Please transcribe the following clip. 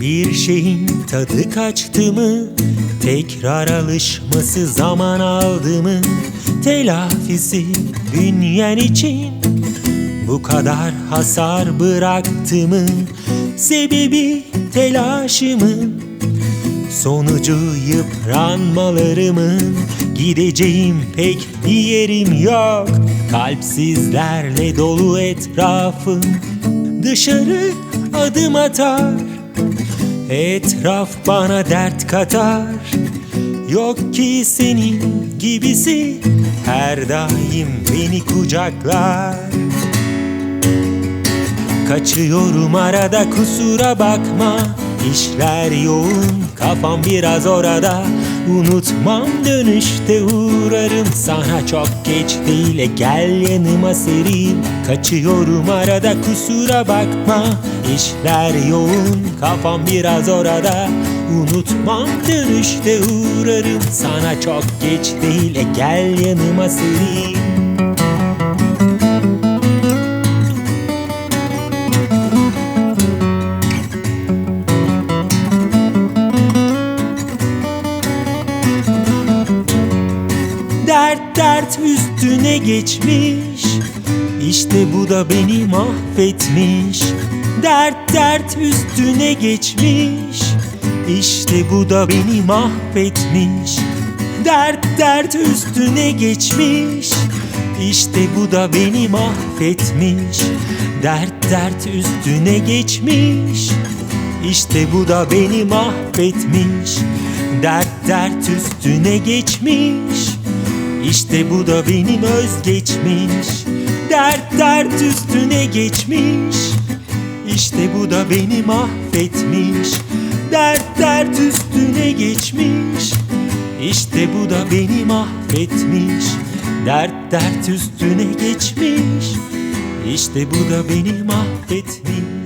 Bir şeyin tadı kaçtı mı? Tekrar alışması zaman aldı mı? Telafisi bünyen için Bu kadar hasar bıraktı mı? Sebebi telaşımın Sonucu yıpranmalarımın Gideceğim pek bir yerim yok. Kalpsizlerle dolu etrafım Dışarı adım atar. Etraf bana dert katar. Yok ki senin gibisi Her daim beni kucaklar Kaçıyorum arada kusura bakma. İşler yoğun kafam biraz orada. Unutmam dönüşte uğrarım. Sana çok geç değil e gel yanıma sereyim. Kaçıyorum arada kusura bakma. İşler yoğun kafam biraz orada. Unutmam dönüşte uğrarım. Sana çok geç değil e gel yanıma sereyim Dert dert üstüne geçmiş. İşte bu da beni mahvetmiş. Dert dert üstüne geçmiş. İşte bu da beni mahvetmiş. Dert dert üstüne geçmiş. İşte bu da beni mahvetmiş. Dert dert üstüne geçmiş. İşte bu da beni mahvetmiş. Dert dert üstüne geçmiş İşte bu da benim özgeçmiş. Dert dert üstüne geçmiş. İşte bu da beni mahvetmiş Dert dert üstüne geçmiş. İşte bu da beni mahvetmiş Dert dert üstüne geçmiş. İşte bu da beni mahvetmiş